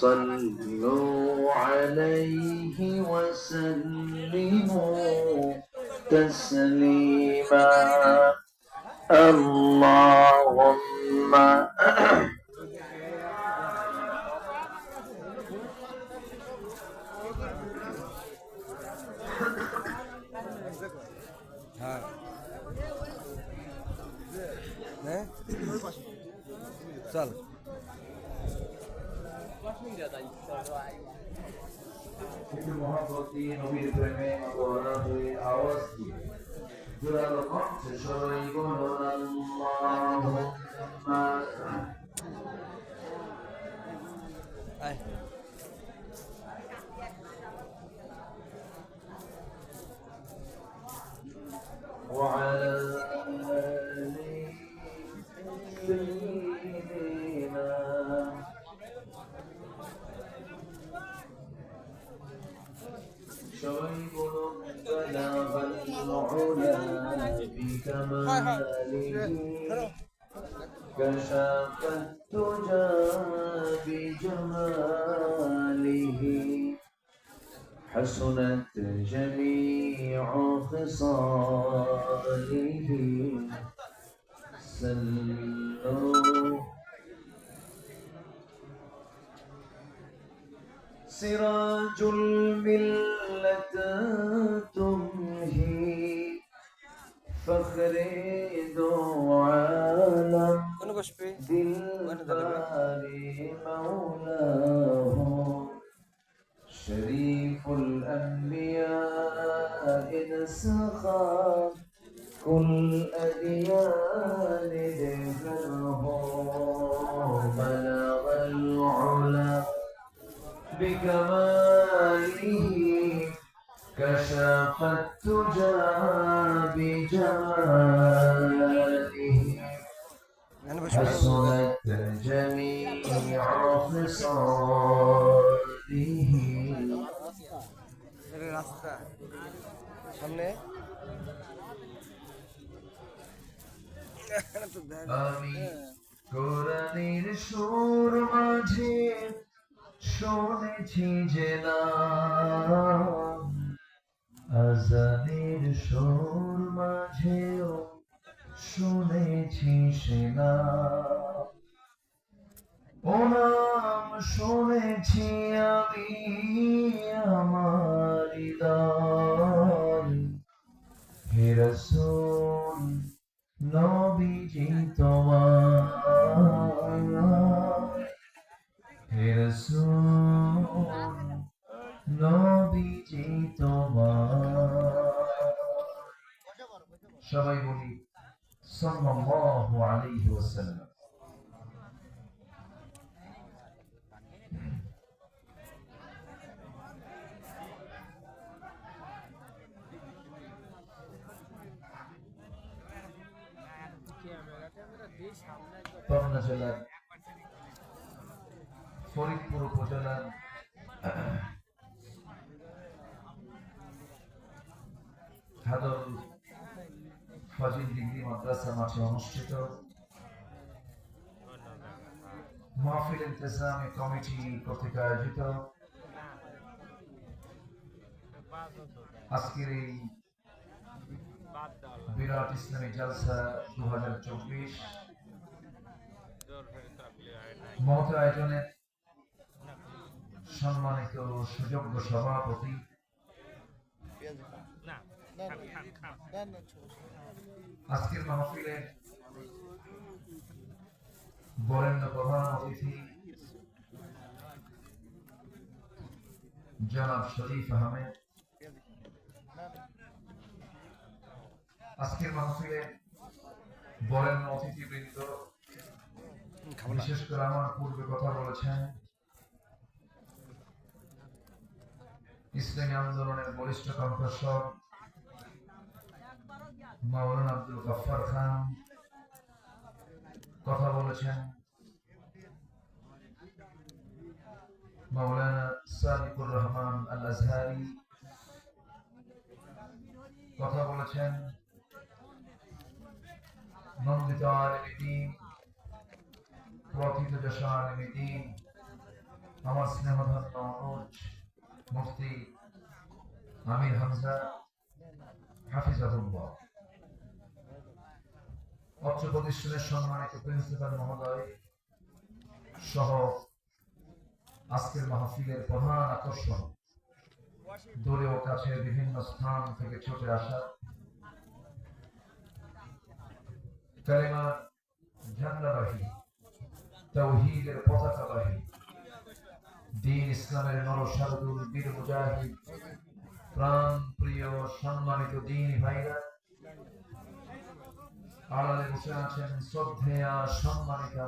صلوا عليه وسلموا تسليما. اللهم হ্যাঁ একটু মহাপ্রতি নবীর প্রেমে মগনা হয়ে আওয়াজ দিয়ে। জোরালো কণ্ঠে সবাই বলুন جميع خصاله سراج الملة تمهي. فخري دعاء دلبار مولاه. شريف الأنبياء. إذا سقى كل أديان دفنه بلغ العلا بكماله. كشف التجى بجماله. حسنت جميع خصاله. সামনে। কোরআনের সুর মাঝে শুনেছি যে আজানের সুর মাঝেও শুনেছি সে নাম। ও নাম শুনেছি আমি আমার হে রসুল নবীজি তোমার। হে রসুল নবীজি তোমার। সবাই বলি সাল্লাল্লাহু আলাইহি ওয়াসাল্লাম। ফরিদপুর উপজেলার হাদর ফাজিল ডিগ্রি মাদ্রাসা মাঠে অনুষ্ঠিত মাহফিল ইন্তেজামি কমিটি কর্তৃক আয়োজিত। আজকের এই বিরাট ইসলামী জালসা দু হাজার চব্বিশ। মহত আয়োজনের সম্মানিত সুযোগ্য সভাপতি আজকের মাহফিলে বরেণ্য প্রধান অতিথি জনাব শরীফ আহমেদ আজকের মাহফিলে বরেণ্য অতিথিবৃন্দ বিশেষ করে আমার পূর্বে কথা বলেছেন ইসলামী আন্দোলনের বরিষ্ঠ কণ্ঠস্বর মাওলানা আব্দুল গফফার খান। কথা বলেছেন মাওলানা সাদিকুর রহমান আল আজহারি কথা বলেছেন নন্দিত আলমী প্রথিত যশা আলমী আমার স্নেহধন্য অনুজ মুফতি আমির হামজা হাফিজাহুল্লাহ। অত্র প্রতিষ্ঠানের সম্মানিত প্রিন্সিপাল মহোদয় সহ আজকের মাহফিলের প্রধান আকর্ষণ দূরে ও কাছে বিভিন্ন স্থান থেকে ছুটে আসা কালেমার ঝান্ডাবাহী তৌহিদের পতাকাবাহী দিন ইসলামের নরসারদুল বীর মুজাহিদ প্রাণ প্রিয় সম্মানিত দিন ভাইরা, আড়ালে বসে আছেন শ্রদ্ধেয়া সম্মানিতা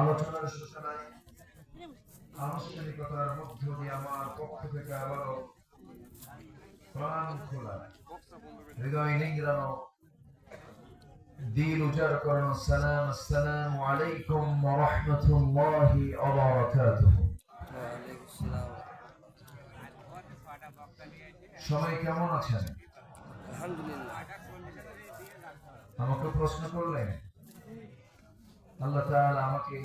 আলোচনার সূচনায় আনুষ্ঠানিকতার মধ্য দিয়ে আমার পক্ষ থেকে আবারও প্রাণ খোলা, হৃদয় নিংড়ানো দিল উজাড় করানো। সালাম আসসালামু আলাইকুম ওয়া রাহমাতুল্লাহি ওয়া বারাকাতুহু। সবাই কেমন আছেন? আলহামদুলিল্লাহ। আমাকে প্রশ্ন করলেন আল্লাহ তাআলা আমাকে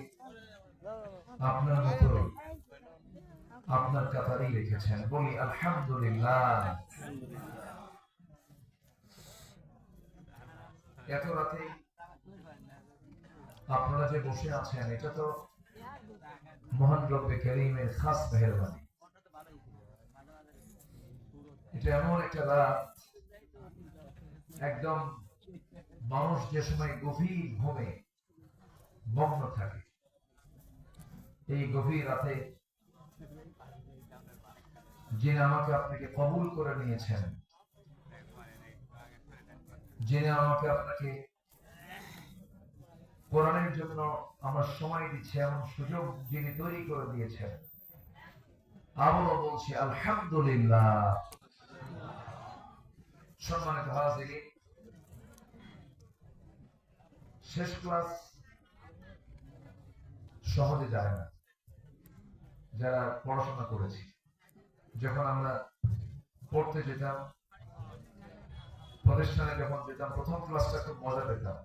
আপনার মতো আপনার কাতারেই রেখেছেন। বলি আলহামদুলিল্লাহ। এত রাতে আপনারা যে বসে আছেন, এটা তো মহান রব্বে করিমের খাস মেহরবানি। এটা এমন একটা রাত, একদম মানুষ যে সময় গভীর ঘুমে মগ্ন থাকে, এই গভীর রাতে যিনি আমাকে আপনাকে কবুল করে নিয়েছেন যিনি আমাকে আপনাকে কোরআনের জন্য আমার সময় দিচ্ছে, এমন সুযোগ যিনি তৈরি করে দিয়েছেন। আবারও বলছি, আলহামদুলিল্লাহ। সম্মানিত হাজিরিন, শেষ ক্লাস সহজে যায় না। যারা পড়াশোনা করেছি, যখন আমরা পড়তে যেতাম প্রতিষ্ঠানে যখন যেতাম, প্রথম ক্লাসটা খুব মজা পেতাম।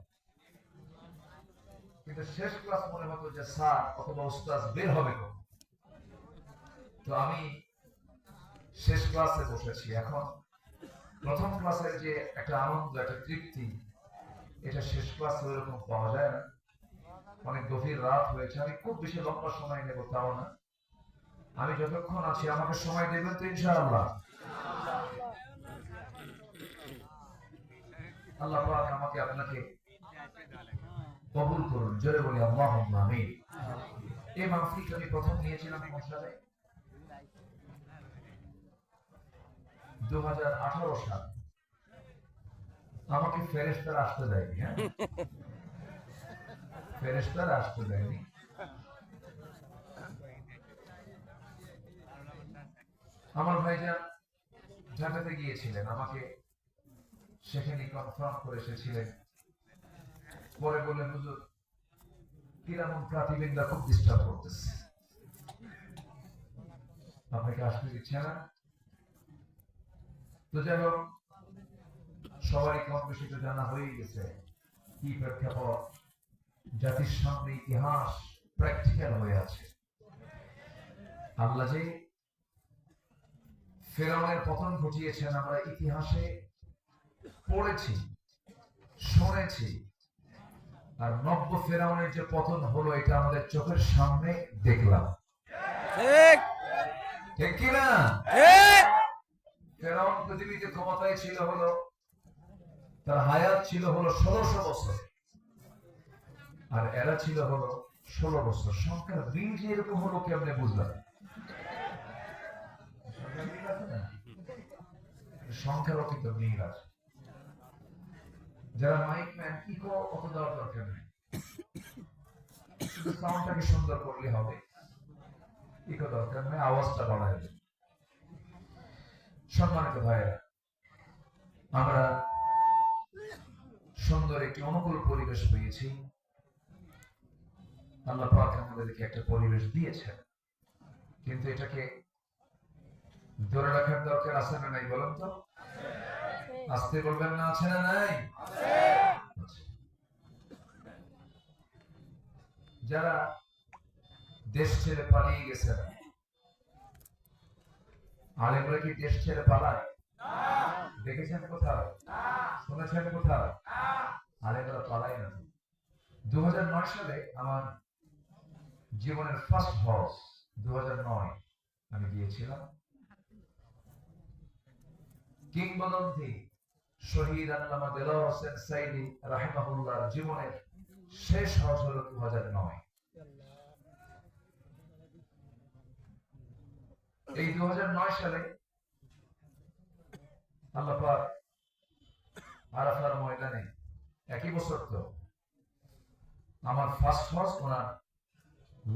কিন্তু শেষ ক্লাস মনে হতো যে, স্যার, অথবা উস্তাজ বের হবে কখন? তো আমি শেষ ক্লাসে বসেছি। এখন প্রথম ক্লাসের যে একটা আনন্দ, একটা তৃপ্তি, এটা শেষ ক্লাসে ওইরকম পাওয়া যায় না। অনেক গভীর রাত হয়েছে। আমি খুব বেশি লম্বা সময় নেব তাও না। আমি যতক্ষণ আছি, আমাকে সময় দেবেন তো ইনশাআল্লাহ। আল্লাহ পাক আমাকে আপনাকে কবুল করুন, জোরে বলি আল্লাহ আমিন। এই আমি প্রথম নিয়েছিলাম মশালে দু হাজার আঠারো সাল। আমাকে ফেরেস্তার আসতে দেয়নি হ্যাঁ? ফেরেস্তার আসতে দেয়নি। আমার ভাইজান ঢাকাতে গিয়েছিলেন, আমাকে সেখানে কনফার্ম করে এসেছিলেন পরে বললেন, হুজুর কিরামন প্রাতিবিন্দা খুব ডিস্টার্ব করতেছে। আপনাকে আসতে দিচ্ছে না? তো যাই হোক, সবারই কম বেশি তো জানা হয়ে গেছে কি প্রেক্ষাপট জাতির সামনে ইতিহাস প্র্যাকটিক্যাল হয়ে আছে। আল্লাহ যে ফেরাউনের পতন ঘটিয়েছেন, আমরা ইতিহাসে পড়েছি শুনেছি। আর নব্য ফেরাউনের যে পতন হলো এটা আমাদের চোখের সামনে দেখলাম। ঠিক। কিনা ফেরাউন পৃথিবীতে ক্ষমতায় ছিল হলো তার হায়াত ছিল হলো ষোলোশো বছর। আর এরা ছিল হলো ষোলো বছর। সংখ্যার মিল যে এরকম হলো কেমনে বুঝলাম? সংখ্যার সংখ্যারও কিন্তু মিল আছে। যারা মাইক ম্যান ইকো অত দেওয়ার দরকার নেই। সাউন্ডটাকে সুন্দর করলে হবে। ইকো দরকার নেই, আওয়াজটা সম্মানিত ভাইয়েরা, আমরা সুন্দর একটি অনুকূল পরিবেশ পেয়েছি। আল্লাহ পাক আমাদেরকে একটা পরিবেশ দিয়েছেন। কিন্তু এটাকে ধরে রাখার দরকার আছে না নাই বলেন তো? আসতে বলবেন না, আছে না নাই। যারা দেশ ছেড়ে পালিয়ে গেছেন আলেমরা কি দেশ ছেড়ে পালায়? দেখেছেন কোথাও শুনেছেন কোথাও আলেমরা পালায় না। দু সালে আমার জীবনের ফার্স্ট হজ দু আমি গিয়েছিলাম। কিংবদন্তি শহীদ আল্লামা হোসেন সাইদি জীবনের শেষ হজ হলো দু এই দু হাজার নয় সালে আল্লাহ পাক আরাফার ময়দানে একই বছর তো আমার ফার্স্ট হজ ওনার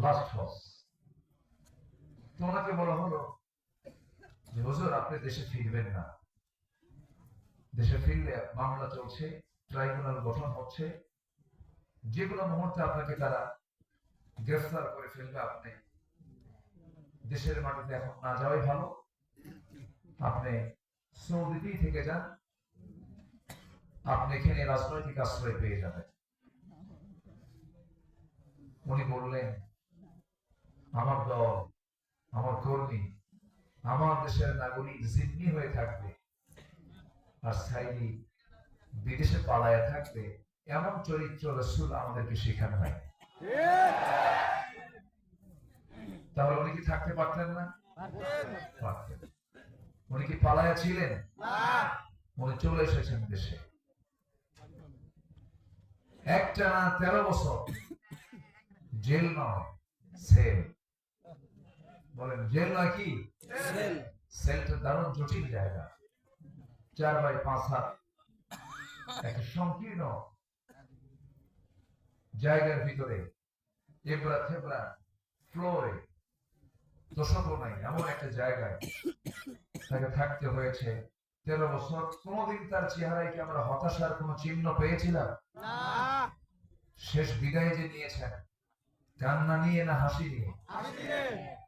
লাস্ট হজ তো ওনাকে বলা হলো যে, হুজুর, আপনি দেশে ফিরবেন না। দেশে ফিরলে মামলা চলছে, ট্রাইব্যুনাল গঠন হচ্ছে। যে কোনো মুহূর্তে আপনাকে তারা গ্রেফতার করে ফেলবে আপনি। দেশের মাটিতে এখন না যাওয়াই ভালো। আপনি সৌদিতেই থেকে যান। আপনি এখানে রাজনৈতিক আশ্রয় পেয়ে যাবেন। উনি বললেন, আমার দল, আমার কর্মী, আমার দেশের নাগরিক জিম্মি হয়ে থাকবে। আর সাইদি বিদেশে পালায় থাকবে এমন চরিত্র রসুল আমাদেরকে শেখানো হয়। তাহলে উনি কি থাকতে পারতেন না? পারতেন উনি কি পালায়া ছিলেন? উনি চলে এসেছেন দেশে। একটা না তেরো বছর। জেল নয় সেল। বলেন জেল নয় কি? সেল। সেলটা দারুণ জটিল জায়গা। চার বাই পাঁচ হাত। একটা সংকীর্ণ। জায়গার ভিতরে। এবড়া থেবড়া ফ্লোরে দোষক নাই এমন একটা জায়গায় তাকে থাকতে হয়েছে। তেরো বছর কোনোদিন তার চেহারায় কি আমরা হতাশার কোনো চিহ্ন পেয়েছিলাম? শেষ বিদায় যে নিয়েছেন কান্না নিয়ে না হাসি নিয়ে।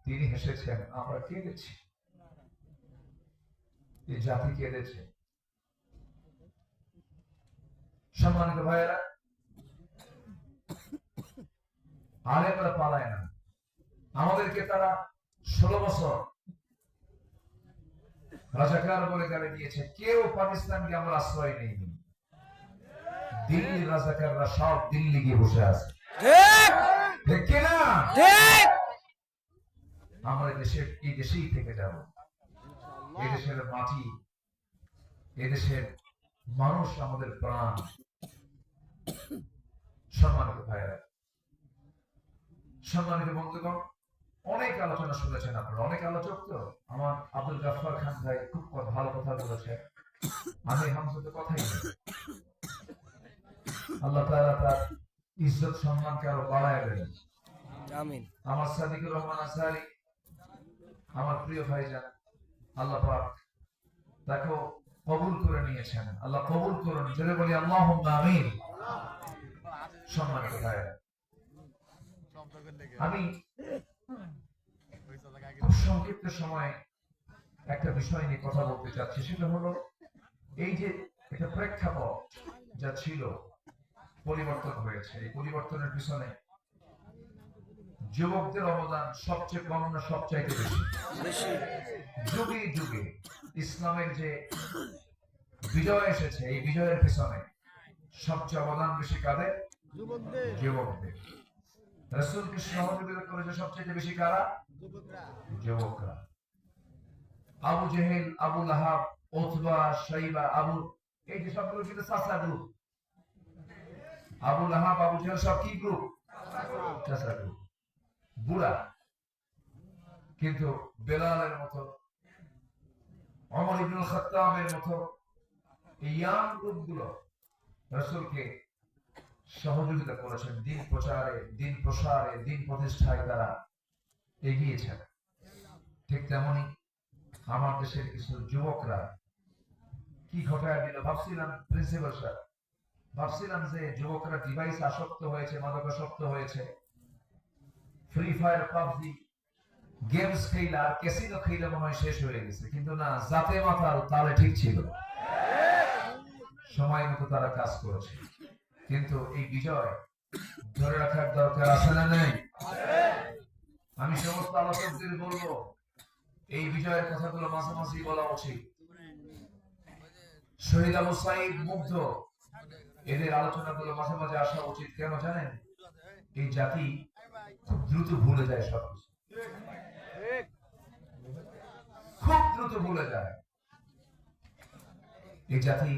তিনি হেসেছেন আমরা কেঁদেছি। এই জাতি কেঁদেছে। সম্মানিত ভাইয়েরা আলেমরা পালায় না। আমাদেরকে তারা ষোলো বছর রাজাকার বলে গাড়ি দিয়েছে। কেউ পাকিস্তানকে আমরা আশ্রয় নেইনি দিল্লি রাজাকাররা সব দিল্লি গিয়ে বসে আছে। ঠিক। ঠিক কিনা ঠিক। আমরা দেশে এই দেশেই থেকে যাব। এই দেশের মাটি এদেশের মানুষ আমাদের প্রাণ। সম্মানিত ভাইয়েরা সম্মানিত বন্ধুগণ অনেক আলোচনা শুনেছেন আপনারা অনেক আলোচক তো। আমার আব্দুল গাফফার খান ভাই খুব ভালো কথা বলেছে আমি হামসা তো কথাই আল্লাহ তাআলা তার ইজ্জত সম্মানকে আরও বাড়ায় দেবেন। আমিন। আমার সাদিকুর রহমান আসারি আমার প্রিয় ভাইজান আল্লাহ পাক তাকেও কবুল করে নিয়েছেন। আল্লাহ কবুল করুন। জোরে বলি আল্লাহ আমিন। সম্মানিত ভাইরা আমি খুব সংক্ষিপ্ত একটা বিষয় নিয়ে কথা বলতে চাচ্ছি। সেটা হলো, এই যে একটা প্রেক্ষাপট যা ছিল, পরিবর্তন হয়েছে। এই পরিবর্তনের পিছনে যুবকদের অবদান সবচেয়ে কম না সবচাইতে বেশি? যুগে যুগে ইসলামের যে বিজয় এসেছে, এই বিজয়ের পিছনে সবচেয়ে অবদান বেশি কাদের? যুবকদের। রসুলকে সহযোগিতা করেছে সবচেয়ে বেশি কারা? যুবকরা। আবু জেহেল আবু লাহাব সাইবা আবু এই যে সবগুলো ছিল চাচা group Abu Lahab Abu Jahl সব কি গ্রুপ চাচা গ্রুপ বুড়া। কিন্তু বেলালের মতো অমর ইবনুল খাত্তাবের মতো এই ইয়াং গ্রুপগুলো রসুলকে সহযোগিতা করেছেন দিন প্রচারে, দিন প্রসারে, দিন প্রতিষ্ঠায় তারা এগিয়েছেন। ঠিক তেমনি আমার দেশের কিছু যুবকরা কি ঘটায় দিল? ভাবছিলাম প্রিন্সিপাল স্যার ভাবছিলাম যে যুবকরা ডিভাইস আসক্ত হয়েছে, মাদকাসক্ত হয়েছে। ফ্রি ফায়ার পাবজি গেমস খেলা আর ক্যাসিনো খেলা মনে হয় শেষ হয়ে গেছে। কিন্তু না জাতে মাতাল তাহলে ঠিক ছিল। সময় মতো তারা কাজ করেছে। কিন্তু এই বিজয় ধরে রাখার দরকার আছে না নেই? আমি সমস্ত আলোচকদের বলব, এই বিজয়ের কথাগুলো মাঝামাঝি বলা উচিত। শহীদ আবু সাইদ মুগ্ধ। এদের আলোচনাগুলো মাঝে মাঝে আসা উচিত কেন জানেন? এই জাতি খুব দ্রুত ভুলে যায় সব খুব দ্রুত ভুলে যায়। এই জাতি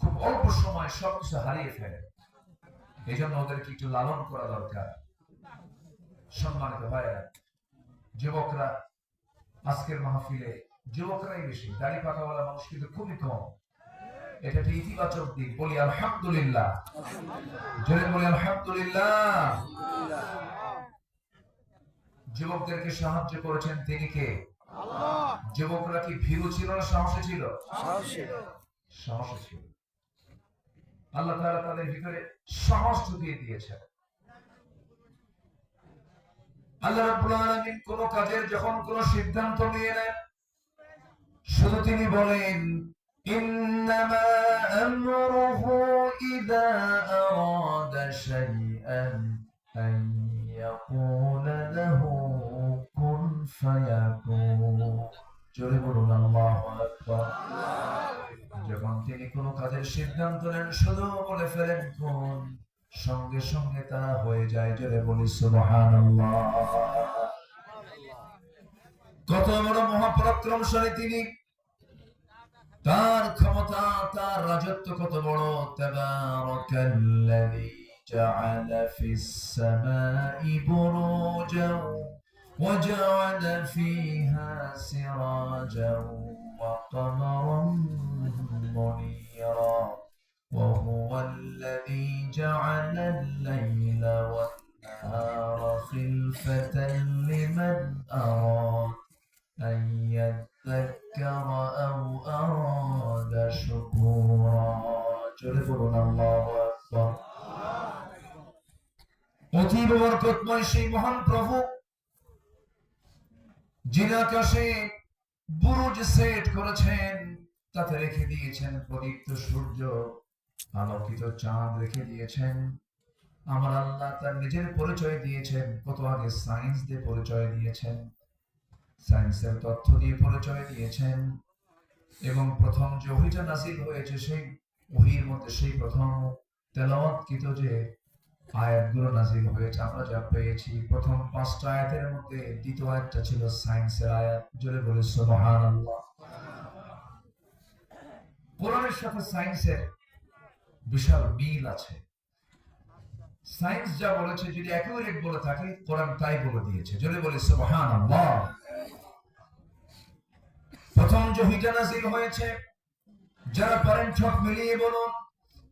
খুব অল্প সময় সবকিছু হারিয়ে ফেলে। এই জন্য ওদেরকে একটু লালন করা দরকার। সম্মানিত ভাইয়েরা যুবকরা আজকের মাহফিলে যুবকরাই বেশি দাড়ি পাকাওয়ালা মানুষ কিন্তু খুবই কম। এটা একটা ইতিবাচক দিক। বলি আলহামদুলিল্লাহ। জোরে বলি আলহামদুলিল্লাহ। যুবকদেরকে সাহায্য করেছেন তিনি কে? যুবকরা কি ভীরু ছিল না সাহসী ছিল? সাহস ছিল। আল্লাহ তাআলা তাদের ভিতরে সাহস ঢুকিয়ে দিয়েছেন। আল্লাহ রাব্বুল আলামিন কোন কাজের যখন কোন সিদ্ধান্ত নিয়ে নেন, শুধু তিনি বলেন, ইন্নামা আমরুহু ইযা আরাদা শাইআন আন ইয়াকুলা লাহু কুন ফায়াকুন। জোরে বলুন, আল্লাহু আকবার। যখন তিনি কোনো কাজের সিদ্ধান্ত নেন শুধু বলে ফেলেন কোন সঙ্গে সঙ্গে তা হয়ে যায় জোরে বলি সুবহানাল্লাহ কত বড় মহাপরাক্রমশালী তিনি তার ক্ষমতা তার রাজত্ব কত বড় তাবারাকাল্লাযী জাআলা ফিস সামাই বুরুজা وجعل فيها سراجا وقمرا منيرا وهو الذي جعل الليل والنهار خلفة لمن أراد أن يذكر أو أراد شكورا جربنا الله أكبر অতীব বরকতময় সেই মহান প্রভু যিনি আকাশে বুরুজ সেট করেছেন তাতে রেখে দিয়েছেন প্রদীপ্ত সূর্য। আলোকিত চাঁদ রেখে দিয়েছেন। আমার আল্লাহ তার নিজের পরিচয় দিয়েছেন। কত আগে সায়েন্স দিয়ে পরিচয় দিয়েছেন। সায়েন্সের তথ্য দিয়ে পরিচয় দিয়েছেন। এবং প্রথম যে অভিযান নাসিল হয়েছে, সেই ওহির মধ্যে, সেই প্রথম তেলাওয়াতকৃত যে আয়াতগুলো নাজিল হয়েছে, আমরা যা পেয়েছি। প্রথম পাঁচটা আয়াতের মধ্যে দ্বিতীয় আয়াতটা ছিল সায়েন্সের আয়াত। জোরে বলে, সুবহানাল্লাহ। কোরআনের সাথে সায়েন্সের বিশাল মিল আছে সায়েন্স যা বলেছে যদি একেবারে বলে থাকে কোরআন তাই বলে দিয়েছে জোরে বলে সুবহানাল্লাহ প্রথম যে হিটা নাজিল হয়েছে যারা পারেন সব মিলিয়ে বলুন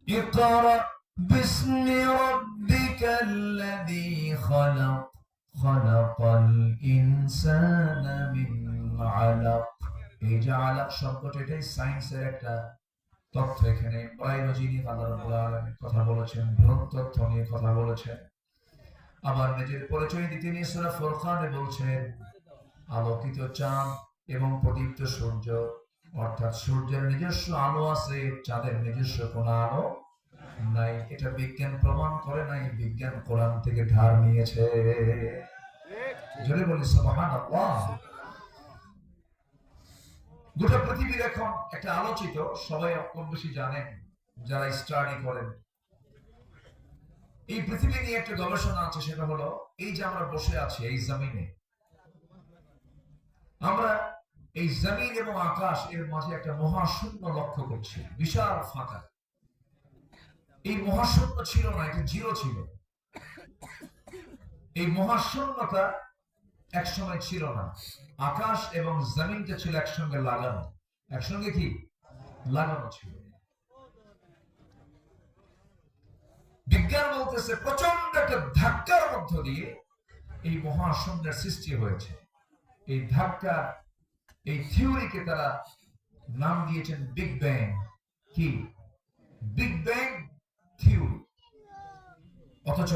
ইকরা باسم ربك الذي خلق خلق الإنسان من علق এই যে আলাপ শব্দটা এটাই সায়েন্সের একটা তথ্য এখানে বায়োলজি নিয়ে আলামিন কথা বলেছেন ভ্রূণ তথ্য নিয়ে কথা বলেছেন। আবার নিজের পরিচয় দিতে নিয়ে সূরা ফুরকানে বলছেন আলোকিত চাঁদ এবং প্রদীপ্ত সূর্য অর্থাৎ সূর্যের নিজস্ব আলো আছে চাঁদের নিজস্ব কোনো আলো নাই। এটা বিজ্ঞান প্রমাণ করে নাই বিজ্ঞান কোরআন থেকে ধার নিয়েছে। জোরে বলি সুবহানাল্লাহ গোটা পৃথিবীর এখন একটা আলোচিত, সবাই কম বেশি জানেন যারা স্টাডি করেন। এই পৃথিবী নিয়ে একটা গবেষণা আছে, সেটা হলো, এই যে আমরা বসে আছি, এই জমিনে, আমরা এই জমিন এবং আকাশ এর মাঝে একটা মহাশূন্য লক্ষ্য করছি, বিশাল ফাঁকা। এই মহাশূন্য ছিল না, এটা জিরো ছিল। এই মহাশূন্যতা একসময় ছিল না। আকাশ এবং জমিনটা ছিল একসঙ্গে লাগানো। একসঙ্গে কি? লাগানো ছিল। বিজ্ঞান বলতেছে প্রচণ্ড একটা ধাক্কার মধ্য দিয়ে এই মহাশূন্যের সৃষ্টি হয়েছে। এই ধাক্কা, এই থিওরিকে তারা নাম দিয়েছেন বিগ ব্যাং। কি? Big bang theory. অথচ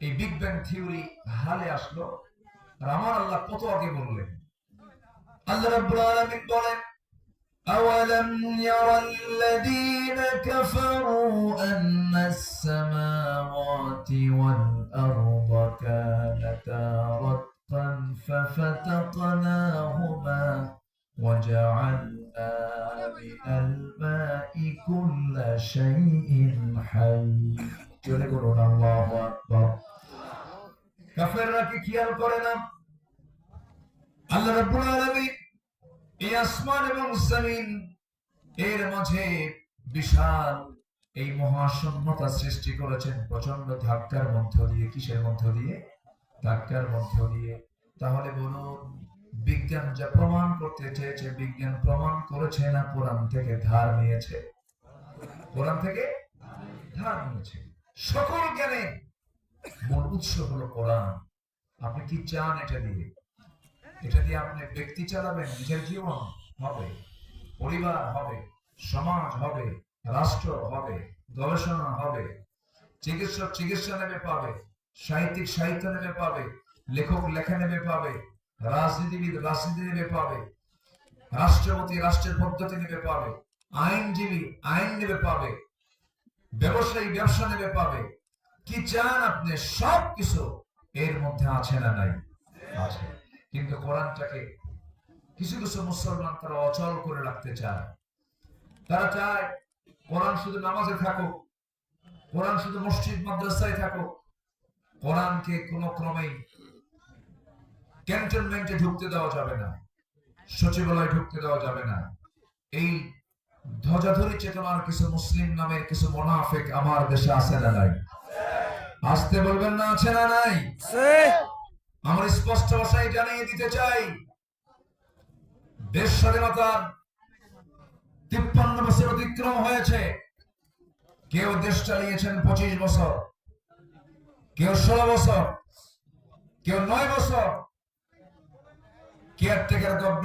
এই বিগ ব্যাং থিওরি হালে আসলো আমার আল্লাহ কত আগে বললেন আল্লাহ রাব্বুল আলামিন বলেন أولم ير الذين كفروا أن السماوات والأرض كانتا رتقا ففتقناهما মাঝে বিশাল এই মহাশূন্যতা সৃষ্টি করেছেন প্রচণ্ড ধাক্কার মধ্য দিয়ে, কিসের মধ্য দিয়ে? ধাক্কার মধ্য দিয়ে। তাহলে বলুন, বিজ্ঞান যা প্রমাণ করতে চেয়েছে, বিজ্ঞান প্রমাণ করেছে না কোরআন থেকে ধার নিয়েছে? কোরআন থেকে ধার নিয়েছে। সকল জ্ঞানে মূল উৎস হলো কোরআন। আপনি কি চান এটা দিয়ে? এটা দিয়ে আপনি ব্যক্তি চালাবেন, নিজের জীবন হবে, পরিবার হবে সমাজ হবে, রাষ্ট্র হবে, গবেষণা হবে, চিকিৎসক চিকিৎসা নেবে পাবে, সাহিত্যিক সাহিত্য নেবে পাবে, লেখক লেখা নেবে পাবে, রাজনীতিবিদ রাজনীতি নেবে পাবে, রাষ্ট্রপতি রাষ্ট্রের পদ্ধতি নেবে পাবে, আইনজীবী আইন নেবে পাবে, ব্যবসায়ী ব্যবসা নেবে পাবে। কি চান আপনি? সব কিছু এর মধ্যে আছে না নাই? আছে। কিন্তু কোরআনটাকে কিছু কিছু মুসলমান তারা অচল করে রাখতে চায়। তারা চায় কোরআন শুধু নামাজে থাকুক কোরআন শুধু মসজিদ মাদ্রাসায় থাকুক কোরআনকে কোনো ক্রমেই ক্যান্টনমেন্টে ঢুকতে দেওয়া যাবে না সচিবালয়ে ঢুকতে দেওয়া যাবে না। এই ধ্বজাধরি চেতনার কিছু মুসলিম নামের কিছু মোনাফেক আমার দেশে আছে না নাই? আসতে বলবেন না আছে না নাই? আমরা স্পষ্ট ভাষায় জানিয়ে দিতে চাই দেশ স্বাধীনতার তিপ্পান্ন বছর অতিক্রম হয়েছে। কেউ দেশ চালিয়েছেন পঁচিশ বছর, কেউ ষোলো বছর, কেউ নয় বছর। Caretaker government